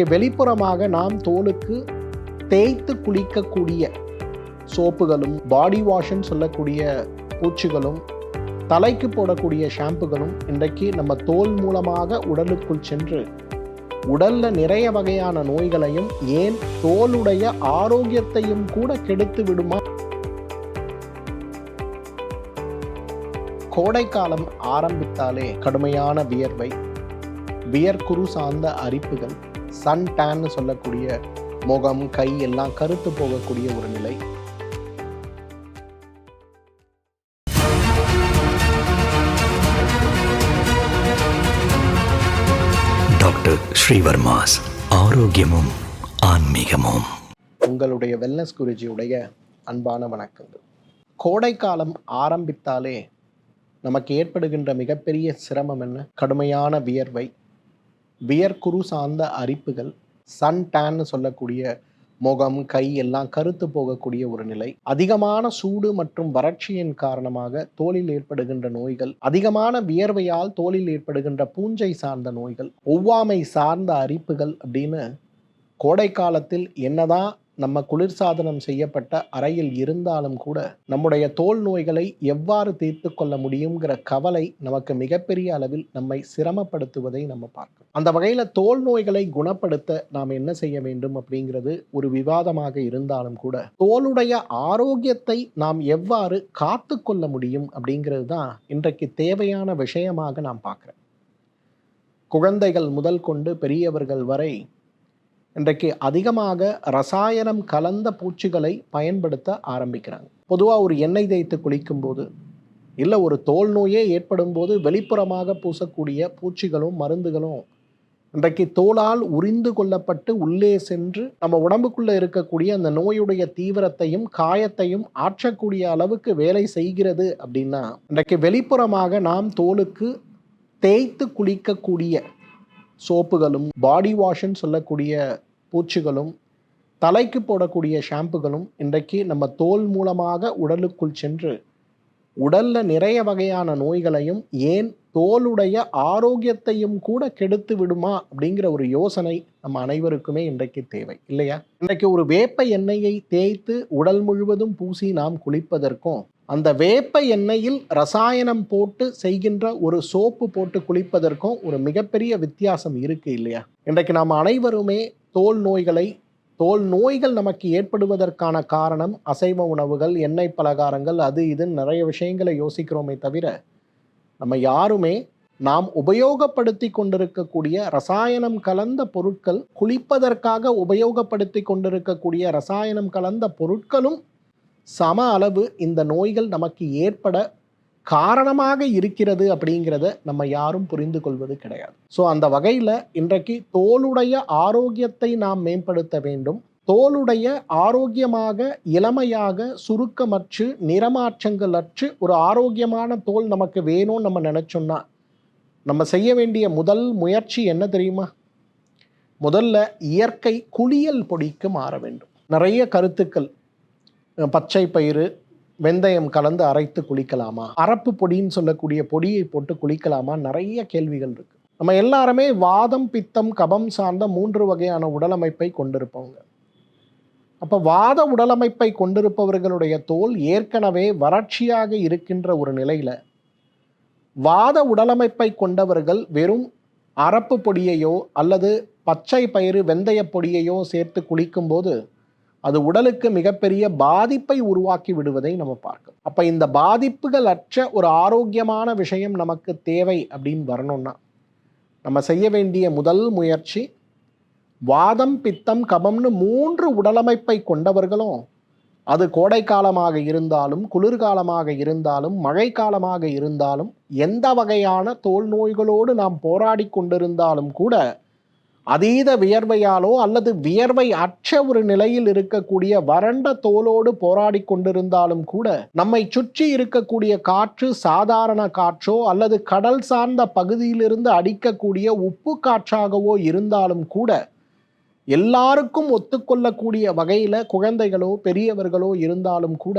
இன்றைக்கு வெளிப்புறமாக நாம் தோலுக்கு தேய்த்து குளிக்கக்கூடிய சோப்புகளும் பாடி வாஷ்ன்னு சொல்லக்கூடிய பூச்சிகளும் தலைக்கு போடக்கூடிய ஷாம்புகளும் இன்றைக்கு நம்ம தோல் மூலமாக உடலுக்குள் சென்று உடல்ல நிறைய வகையான நோய்களையும் ஏன் தோலுடைய ஆரோக்கியத்தையும் கூட கெடுத்து விடுமா? கோடைக்காலம் ஆரம்பித்தாலே கடுமையான வியர்வை வியர்குரு சார்ந்த அரிப்புகள் சன் டேன்னு சொல்லக்கூடிய முகம் கை எல்லாம் கருத்து போகக்கூடிய ஒரு நிலை. டாக்டர் ஸ்ரீவர்மாஸ் ஆரோக்கியமும் ஆன்மீகமும். உங்களுடைய வெல்னஸ் குருஜியுடைய அன்பான வணக்கங்கள். கோடைக்காலம் ஆரம்பித்தாலே நமக்கு ஏற்படுகின்ற மிகப்பெரிய சிரமம் என்ன? கடுமையான வியர்வை வியர்க்குரு சார்ந்த அரிப்புகள் சன் டேன்னு சொல்லக்கூடிய முகம் கை எல்லாம் கருத்து போகக்கூடிய ஒரு நிலை. அதிகமான சூடு மற்றும் வறட்சியின் காரணமாக தோலில் ஏற்படுகின்ற நோய்கள் அதிகமான வியர்வையால் தோலில் ஏற்படுகின்ற பூஞ்சை சார்ந்த நோய்கள் ஒவ்வாமை சார்ந்த அரிப்புகள் அப்படின்னு கோடை காலத்தில் என்னதான் நம்ம குளிர்சாதனம் செய்யப்பட்ட அறையில் இருந்தாலும் கூட நம்முடைய தோல் நோய்களை எவ்வாறு தீர்த்து கொள்ள முடியுங்கிற கவலை நமக்கு மிகப்பெரிய அளவில் நம்மை சிரமப்படுத்துவதை நம்ம பார்க்கிறோம். அந்த வகையில் தோல் நோய்களை குணப்படுத்த நாம் என்ன செய்ய வேண்டும் அப்படிங்கிறது ஒரு விவாதமாக இருந்தாலும் கூட தோலுடைய ஆரோக்கியத்தை நாம் எவ்வாறு காத்து கொள்ள முடியும் அப்படிங்கிறது தான் இன்றைக்கு தேவையான விஷயமாக நாம் பார்க்குறேன் குழந்தைகள் முதல் கொண்டு பெரியவர்கள் வரை இன்றைக்கு அதிகமாக ரசாயனம் கலந்த பூச்சிகளை பயன்படுத்த ஆரம்பிக்கிறாங்க. பொதுவாக ஒரு எண்ணெய் தேய்த்து குளிக்கும்போது இல்லை ஒரு தோல் நோயே ஏற்படும் போது வெளிப்புறமாக பூசக்கூடிய பூச்சிகளும் மருந்துகளும் இன்றைக்கு தோலால் உரிந்து கொள்ளப்பட்டு உள்ளே சென்று நம்ம உடம்புக்குள்ளே இருக்கக்கூடிய அந்த நோயுடைய தீவிரத்தையும் காயத்தையும் ஆற்றக்கூடிய அளவுக்கு வேலை செய்கிறது அப்படின்னா இன்றைக்கு வெளிப்புறமாக நாம் தோலுக்கு தேய்த்து குளிக்கக்கூடிய சோப்புகளும் பாடி வாஷ்ன்னு சொல்லக்கூடிய பூச்சிகளும் தலைக்கு போடக்கூடிய ஷாம்புகளும் இன்றைக்கு நம்ம தோல் மூலமாக உடலுக்குள் சென்று உடல்ல நிறைய வகையான நோய்களையும் ஏன் தோலுடைய ஆரோக்கியத்தையும் கூட கெடுத்து விடுமா அப்படிங்கிற ஒரு யோசனை நம்ம அனைவருக்குமே இன்றைக்கு தேவை இல்லையா? இன்றைக்கு ஒரு வேப்ப எண்ணெயை தேய்த்து உடல் முழுவதும் பூசி நாம் குளிப்பதற்கும் அந்த வேப்ப எண்ணெயில் ரசாயனம் போட்டு செய்கின்ற ஒரு சோப்பு போட்டு குளிப்பதற்கும் ஒரு மிகப்பெரிய வித்தியாசம் இருக்குது இல்லையா? இன்றைக்கு நாம் அனைவருமே தோல் நோய்களை தோல் நோய்கள் நமக்கு ஏற்படுவதற்கான காரணம் அசைவ உணவுகள் எண்ணெய் பலகாரங்கள் அது இதுன்னு நிறைய விஷயங்களை யோசிக்கிறோமே தவிர நம்ம யாருமே நாம் உபயோகப்படுத்தி கொண்டிருக்கக்கூடிய ரசாயனம் கலந்த பொருட்கள் குளிப்பதற்காக உபயோகப்படுத்தி கொண்டிருக்கக்கூடிய ரசாயனம் கலந்த பொருட்களும் சம அளவு இந்த நோய்கள் நமக்கு ஏற்பட காரணமாக இருக்கிறது அப்படிங்கிறத நம்ம யாரும் புரிந்து கொள்வது கிடையாது. ஸோ அந்த வகையில் இன்றைக்கு தோலுடைய ஆரோக்கியத்தை நாம் மேம்படுத்த வேண்டும். தோலுடைய ஆரோக்கியமாக இளமையாக சுருக்கமற்று நிறமாற்றங்கள் அற்று ஒரு ஆரோக்கியமான தோல் நமக்கு வேணும்னு நம்ம நினச்சோம்னா நம்ம செய்ய வேண்டிய முதல் முயற்சி என்ன தெரியுமா? முதல்ல இயற்கை குளியல் பொடிக்கு மாற வேண்டும். நிறைய கருத்துக்கள் பச்சை பயிறு வெந்தயம் கலந்து அரைத்து குளிக்கலாமா? அரப்பு பொடின்னு சொல்லக்கூடிய பொடியை போட்டு குளிக்கலாமா? நிறைய கேள்விகள் இருக்கு. நம்ம எல்லாருமே வாதம் பித்தம் கபம் சார்ந்த மூன்று வகையான உடலமைப்பை கொண்டிருப்பவங்க. அப்போ வாத உடலமைப்பை கொண்டிருப்பவர்களுடைய தோல் ஏற்கனவே வறட்சியாக இருக்கின்ற ஒரு நிலையில் வாத உடலமைப்பை கொண்டவர்கள் வெறும் அரப்பு பொடியையோ அல்லது பச்சை பயிறு வெந்தய பொடியையோ சேர்த்து குளிக்கும்போது அது உடலுக்கு மிகப்பெரிய பாதிப்பை உருவாக்கி விடுவதை நம்ம பார்க்கணும். அப்ப இந்த பாதிப்புகள் அற்ற ஒரு ஆரோக்கியமான விஷயம் நமக்கு தேவை அப்படின்னு வரணும்னா நம்ம செய்ய வேண்டிய முதல் முயற்சி வாதம் பித்தம் கபம்னு மூன்று உடலமைப்பை கொண்டவர்களும் அது கோடைக்காலமாக இருந்தாலும் குளிர்காலமாக இருந்தாலும் மழைக்காலமாக இருந்தாலும் எந்த வகையான தோல் நோய்களோடு நாம் போராடி கொண்டிருந்தாலும் கூட அதீத வியர்வையாலோ அல்லது வியர்வை அற்ற ஒரு நிலையில் இருக்கக்கூடிய வறண்ட தோலோடு போராடி கொண்டிருந்தாலும் கூட நம்மை சுற்றி இருக்கக்கூடிய காற்று சாதாரண காற்றோ அல்லது கடல் சார்ந்த பகுதியிலிருந்து அடிக்கக்கூடிய உப்பு காற்றாகவோ இருந்தாலும் கூட எல்லாருக்கும் ஒத்துக்கொள்ளக்கூடிய வகையில் குழந்தைகளோ பெரியவர்களோ இருந்தாலும் கூட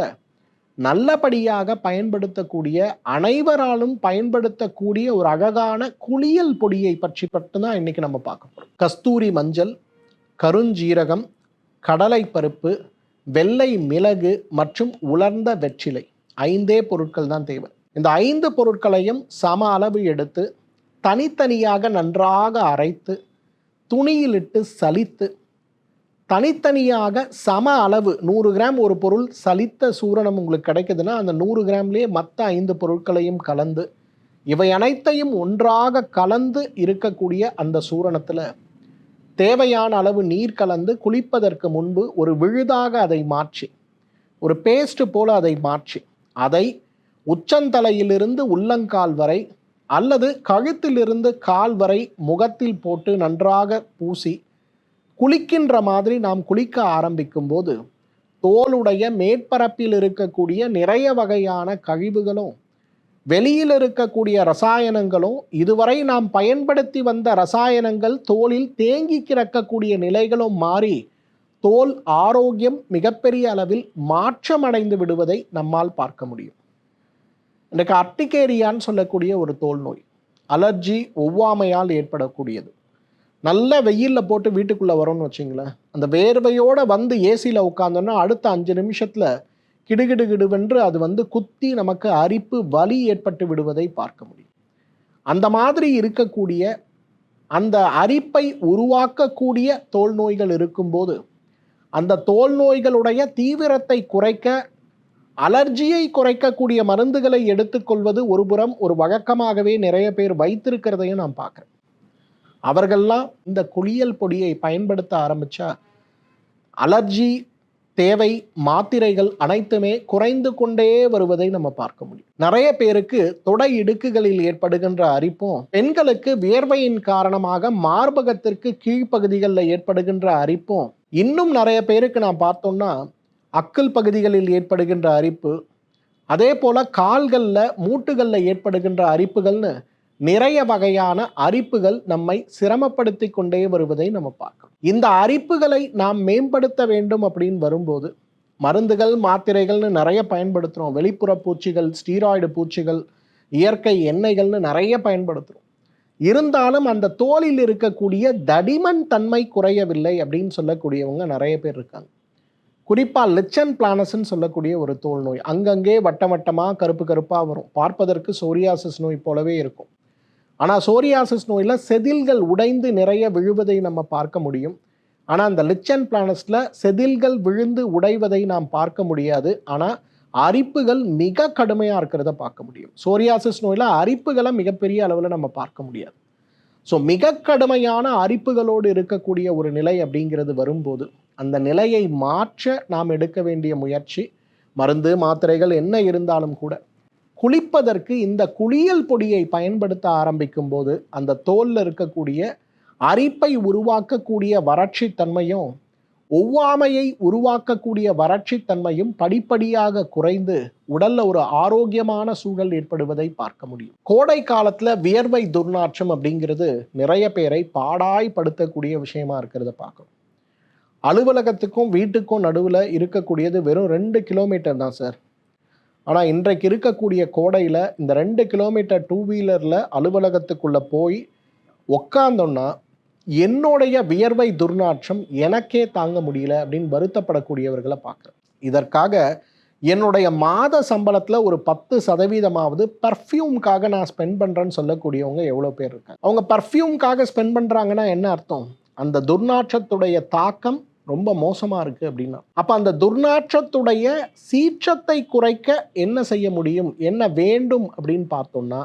நல்லபடியாக பயன்படுத்தக்கூடிய அனைவராலும் பயன்படுத்தக்கூடிய ஒரு அழகான குளியல் பொடியை பற்றி மட்டும்தான் இன்னைக்கு நம்ம பார்க்க போகிறோம் கஸ்தூரி மஞ்சள் கருஞ்சீரகம் கடலை பருப்பு வெள்ளை மிளகு மற்றும் உலர்ந்த வெற்றிலை. ஐந்தே பொருட்கள் தான் தேவை. இந்த ஐந்து பொருட்களையும் சம அளவு எடுத்து தனித்தனியாக நன்றாக அரைத்து துணியிலிட்டு சலித்து தனித்தனியாக சம அளவு நூறு கிராம் ஒரு பொருள் சலித்த சூரணம் உங்களுக்கு கிடைக்குதுன்னா அந்த நூறு கிராம்லேயே மற்ற ஐந்து பொருட்களையும் கலந்து இவை அனைத்தையும் ஒன்றாக கலந்து இருக்கக்கூடிய அந்த சூரணத்தில் தேவையான அளவு நீர் கலந்து குளிப்பதற்கு முன்பு ஒரு விழுதாக அதை மாற்றி ஒரு பேஸ்ட் போல் அதை மாற்றி அதை உச்சந்தலையிலிருந்து உள்ளங்கால் வரை அல்லது கழுத்திலிருந்து கால் வரை முகத்தில் போட்டு நன்றாக பூசி குளிக்கின்ற மாதிரி நாம் குளிக்க ஆரம்பிக்கும் போது தோலுடைய மேற்பரப்பில் இருக்கக்கூடிய நிறைய வகையான கழிவுகளும் வெளியில் இருக்கக்கூடிய ரசாயனங்களும் இதுவரை நாம் பயன்படுத்தி வந்த ரசாயனங்கள் தோலில் தேங்கி கிடக்கக்கூடிய நிலைகளும் மாறி தோல் ஆரோக்கியம் மிகப்பெரிய அளவில் மாற்றமடைந்து விடுவதை நம்மால் பார்க்க முடியும். இன்றைக்கு அர்டிகேரியான்னு சொல்லக்கூடிய ஒரு தோல் நோய் அலர்ஜி ஒவ்வாமையால் ஏற்படக்கூடியது. நல்ல வெயிலில் போட்டு வீட்டுக்குள்ளே வரோம்னு வச்சிங்களேன். அந்த வேர்வையோடு வந்து ஏசியில் உட்காந்தோன்னா அடுத்த அஞ்சு நிமிஷத்தில் கிடுகிடு கிடுவென்று அது வந்து குத்தி நமக்கு அரிப்பு வலி ஏற்பட்டு விடுவதை பார்க்க முடியும். அந்த மாதிரி இருக்கக்கூடிய அந்த அரிப்பை உருவாக்கக்கூடிய தோல் நோய்கள் இருக்கும்போது அந்த தோல் நோய்களுடைய தீவிரத்தை குறைக்க அலர்ஜியை குறைக்கக்கூடிய மருந்துகளை எடுத்துக்கொள்வது ஒருபுறம் ஒரு வழக்கமாகவே நிறைய பேர் வைத்திருக்கிறதையும் நான் பார்க்குறேன். அவர்கள்லாம் இந்த குளியல் பொடியை பயன்படுத்த ஆரம்பித்தா அலர்ஜி தேவை மாத்திரைகள் அனைத்துமே குறைந்து கொண்டே வருவதை நம்ம பார்க்க முடியும். நிறைய பேருக்கு தொடை இடுக்குகளில் ஏற்படுகின்ற அரிப்பும் பெண்களுக்கு வியர்வையின் காரணமாக மார்பகத்திற்கு கீழ்ப்பகுதிகளில் ஏற்படுகின்ற அரிப்பும் இன்னும் நிறைய பேருக்கு நான் பார்த்தோம்னா அக்கல் பகுதிகளில் ஏற்படுகின்ற அரிப்பு அதே போல கால்களில் மூட்டுகளில் ஏற்படுகின்ற அரிப்புகள்னு நிறைய வகையான அரிப்புகள் நம்மை சிரமப்படுத்தி கொண்டே வருவதை நம்ம பார்க்கணும் இந்த அரிப்புகளை நாம் மேம்படுத்த வேண்டும் அப்படின்னு வரும்போது மருந்துகள் மாத்திரைகள்னு நிறைய பயன்படுத்துகிறோம் வெளிப்புற பூச்சிகள் ஸ்டீராய்டு பூச்சிகள் இயற்கை எண்ணெய்கள்னு நிறைய பயன்படுத்துகிறோம் இருந்தாலும் அந்த தோலில் இருக்கக்கூடிய தடிமன் தன்மை குறையவில்லை அப்படின்னு சொல்லக்கூடியவங்க நிறைய பேர் இருக்காங்க. குறிப்பாக லிச்சன் பிளானஸ்ன்னு சொல்லக்கூடிய ஒரு தோல் நோய். அங்கங்கே வட்ட வட்டமாக கருப்பு கருப்பாக வரும். பார்ப்பதற்கு சோரியாசிஸ் நோய் போலவே இருக்கும். ஆனால் சோரியாசிஸ் நோயில் செதில்கள் உடைந்து நிறைய விழுவதை நம்ம பார்க்க முடியும். ஆனால் அந்த லிச்சன் பிளானஸில் செதில்கள் விழுந்து உடைவதை நாம் பார்க்க முடியாது. ஆனால் அரிப்புகள் மிக கடுமையாக இருக்கிறத பார்க்க முடியும். சோரியாசிஸ் நோயில் அரிப்புகளை மிகப்பெரிய அளவில் நம்ம பார்க்க முடியாது. ஸோ மிக கடுமையான அரிப்புகளோடு இருக்கக்கூடிய ஒரு நிலை அப்படிங்கிறது வரும்போது அந்த நிலையை மாற்ற நாம் எடுக்க வேண்டிய முயற்சி மருந்து மாத்திரைகள் என்ன இருந்தாலும் கூட குளிப்பதற்கு இந்த குளியல் பொடியை பயன்படுத்த ஆரம்பிக்கும் போது அந்த தோலில் இருக்கக்கூடிய அரிப்பை உருவாக்கக்கூடிய வறட்சி தன்மையும் ஒவ்வாமையை உருவாக்கக்கூடிய வறட்சி தன்மையும் படிப்படியாக குறைந்து உடல்ல ஒரு ஆரோக்கியமான சூழல் ஏற்படுவதை பார்க்க முடியும். கோடை காலத்துல வியர்வை துர்நாற்றம் அப்படிங்கிறது நிறைய பேரை பாடாய்படுத்தக்கூடிய விஷயமா இருக்கிறத பார்க்கணும். அலுவலகத்துக்கும் வீட்டுக்கும் நடுவில் இருக்கக்கூடியது வெறும் ரெண்டு கிலோமீட்டர் தான் சார். ஆனால் இன்றைக்கு இருக்கக்கூடிய கோடையில் இந்த ரெண்டு கிலோமீட்டர் டூ வீலரில் அலுவலகத்துக்குள்ளே போய் உக்காந்தோன்னா என்னுடைய வியர்வை துர்நாற்றம் எனக்கே தாங்க முடியல அப்படின்னு வருத்தப்படக்கூடியவர்களை பார்க்குறேன். இதற்காக என்னுடைய மாத சம்பளத்தில் ஒரு பத்து சதவீதமாவது பர்ஃப்யூம்காக நான் ஸ்பெண்ட் பண்ணுறேன்னு சொல்லக்கூடியவங்க எவ்வளோ பேர் இருக்காங்க. அவங்க பர்ஃப்யூம்காக ஸ்பெண்ட் பண்ணுறாங்கன்னா என்ன அர்த்தம்? அந்த துர்நாற்றத்துடைய தாக்கம் ரொம்ப மோசமாக இருக்குது அப்படின்னா. அப்போ அந்த துர்நாற்றத்துடைய சீற்றத்தை குறைக்க என்ன செய்ய முடியும்? என்ன வேண்டும் அப்படின்னு பார்த்தோம்னா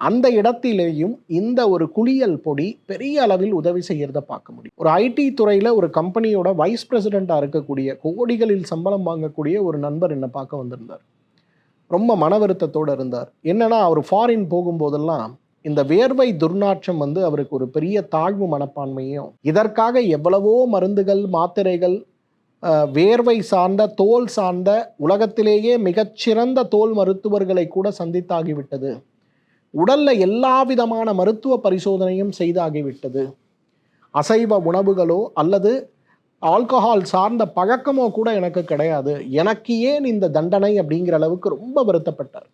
அந்த இடத்திலேயும் இந்த ஒரு குளியல் பொடி பெரிய அளவில் உதவி செய்கிறத பார்க்க முடியும். ஒரு ஐடி துறையில் ஒரு கம்பெனியோட வைஸ் பிரசிடெண்ட்டாக இருக்கக்கூடிய கோடிகளில் சம்பளம் வாங்கக்கூடிய ஒரு நண்பர் என்னை பார்க்க வந்திருந்தார். ரொம்ப மன வருத்தத்தோடு இருந்தார். என்னென்னா அவர் ஃபாரின் போகும்போதெல்லாம் இந்த வேர்வை துர்நாற்றம் வந்து அவருக்கு ஒரு பெரிய தாழ்வு மனப்பான்மையும் இதற்காக எவ்வளவோ மருந்துகள் மாத்திரைகள் வேர்வை சார்ந்த தோல் சார்ந்த உலகத்திலேயே மிகச்சிறந்த தோல் மருத்துவர்களை கூட சந்தித்தாகிவிட்டது. உடல்ல எல்லா விதமான மருத்துவ பரிசோதனையும் செய்தாகிவிட்டது. அசைவ உணவுகளோ அல்லது ஆல்கஹால் சார்ந்த பழக்கமோ கூட எனக்கு கிடையாது. எனக்கு ஏன் இந்த தண்டனை அப்படிங்கிற அளவுக்கு ரொம்ப வருத்தப்பட்டார்.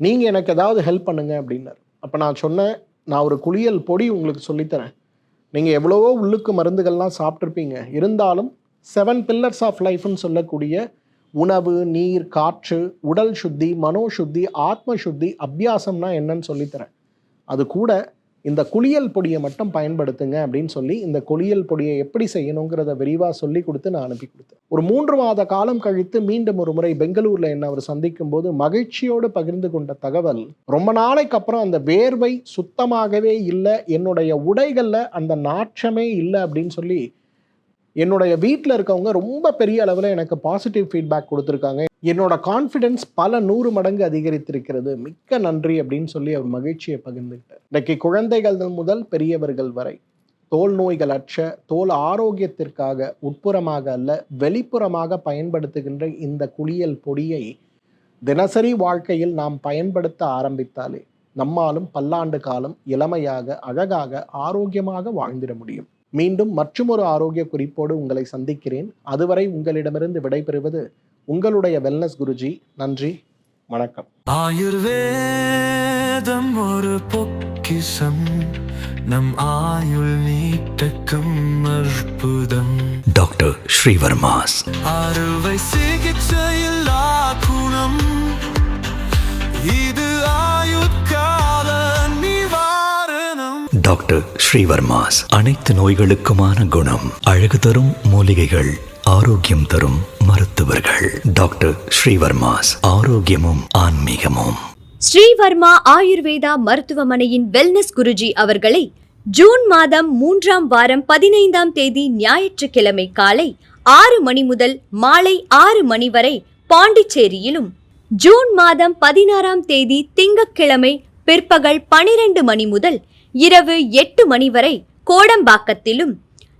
நீங்கள் எனக்கு ஏதாவது ஹெல்ப் பண்ணுங்க அப்படின்னார். அப்போ நான் சொன்னேன் நான் ஒரு குளியல் பொடி உங்களுக்கு சொல்லித்தரேன். நீங்கள் எவ்வளவோ உள்ளுக்கு மருந்துகள்லாம் சாப்பிட்ருப்பீங்க இருந்தாலும் செவன் பில்லர்ஸ் ஆஃப் லைஃப்னு சொல்லக்கூடிய உணவு நீர் காற்று உடல் சுத்தி மனோ சுத்தி ஆத்ம சுத்தி அபியாசம்னா என்னன்னு சொல்லித்தரேன். அது கூட இந்த குளியல் பொடியை மட்டும் பயன்படுத்துங்க அப்படின்னு சொல்லி இந்த குளியல் பொடியை எப்படி செய்யணுங்கிறத விரிவாக சொல்லி கொடுத்து நான் அனுப்பி கொடுத்தேன். ஒரு மூன்று மாத காலம் கழித்து மீண்டும் ஒரு முறை பெங்களூரில் என்ன அவர் சந்திக்கும் போது மகிழ்ச்சியோடு பகிர்ந்து கொண்ட தகவல் ரொம்ப நாளைக்கு அப்புறம் அந்த வேர்வை சுத்தமாகவே இல்லை என்னுடைய உடைகளில் அந்த நாற்றமே இல்லை அப்படின்னு சொல்லி என்னுடைய வீட்டில் இருக்கவங்க ரொம்ப பெரிய அளவில் எனக்கு பாசிட்டிவ் ஃபீட்பேக் கொடுத்துருக்காங்க. என்னோட கான்ஃபிடென்ஸ் பல நூறு மடங்கு அதிகரித்திருக்கிறது. மிக்க நன்றி அப்படின்னு சொல்லி அவர் மகிழ்ச்சியை பகிர்ந்துக்கிட்டார். இன்றைக்கு குழந்தைகள் முதல் பெரியவர்கள் வரை தோல் நோய்கள் அற்ற தோல் ஆரோக்கியத்திற்காக உட்புறமாக அல்ல வெளிப்புறமாக பயன்படுத்துகின்ற இந்த குளியல் பொடியை தினசரி வாழ்க்கையில் நாம் பயன்படுத்த ஆரம்பித்தாலே நம்மாலும் பல்லாண்டு காலம் இளமையாக அழகாக ஆரோக்கியமாக வாழ்ந்திட முடியும். மீண்டும் மற்றுமொரு ஆரோக்கிய குறிப்போடு உங்களை சந்திக்கிறேன். அதுவரை உங்களிடமிருந்து விடைபெறுவது உங்களுடைய வெல்னஸ் குருஜி. நன்றி வணக்கம். ஆயுர்வேதம் ஒரு பொக்கிஷம். நம் ஆயுள் நீட்டக்கும் அற்புதம். டாக்டர் ஸ்ரீவர்மாஸ். அறுவை சிகிச்சையில்லா குணம். இது ஆயுட்கால டாக்டர் ஸ்ரீவர்மாஸ். அனைத்து நோய்களுக்குமான குணம் அழகு தரும் மூலிகைகள் ஆரோக்கியம் தரும் மருத்துவர்கள். டாக்டர் ஸ்ரீவர்மாஸ் ஆரோக்கியமும் ஆன்மீகமும். ஸ்ரீவர்மா ஆயுர்வேதா மருத்துவமனையின் வெல்னஸ் குருஜி அவர்களை ஜூன் மாதம் மூன்றாம் வாரம் பதினைந்தாம் தேதி ஞாயிற்றுக்கிழமை காலை ஆறு மணி முதல் மாலை ஆறு மணி வரை பாண்டிச்சேரியிலும் ஜூன் மாதம் பதினாறாம் தேதி திங்கட்கிழமை பிற்பகல் பனிரெண்டு மணி முதல் இரவு எட்டு மணி வரை கோடம்பாக்கத்திலும்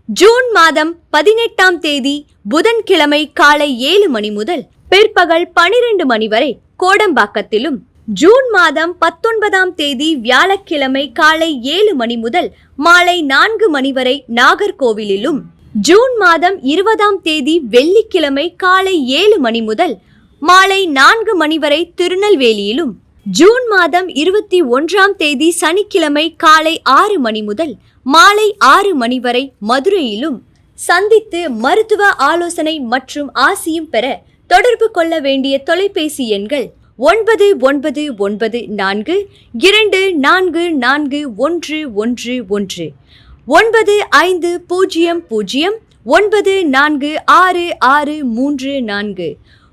ஜூன் மாதம் பதினெட்டாம் தேதி புதன்கிழமை காலை ஏழு மணி முதல் பிற்பகல் பனிரெண்டு மணி வரை கோடம்பாக்கத்திலும் ஜூன் மாதம் பத்தொன்பதாம் தேதி வியாழக்கிழமை காலை ஏழு மணி முதல் மாலை நான்கு மணி வரை நாகர்கோவிலிலும் ஜூன் மாதம் இருபதாம் தேதி வெள்ளிக்கிழமை காலை ஏழு மணி முதல் மாலை நான்கு மணி வரை திருநெல்வேலியிலும் ஜூன் மாதம் இருபத்தி ஒன்றாம் தேதி சனிக்கிழமை காலை ஆறு மணி முதல் மாலை ஆறு மணி வரை மதுரையிலும் சந்தித்து மருத்துவ ஆலோசனை மற்றும் ஆசியும் பெற தொடர்பு கொள்ள வேண்டிய தொலைபேசி எண்கள் ஒன்பது ஒன்பது ஒன்பது நான்கு இரண்டு நான்கு நான்கு ஒன்று ஒன்று ஒன்று ஒன்பது ஐந்து பூஜ்ஜியம் பூஜ்ஜியம் ஒன்பது நான்கு ஆறு ஆறு மூன்று நான்கு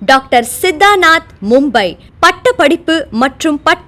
doctor Siddhanath Mumbai. பட்டப்படிப்பு மற்றும் பட்ட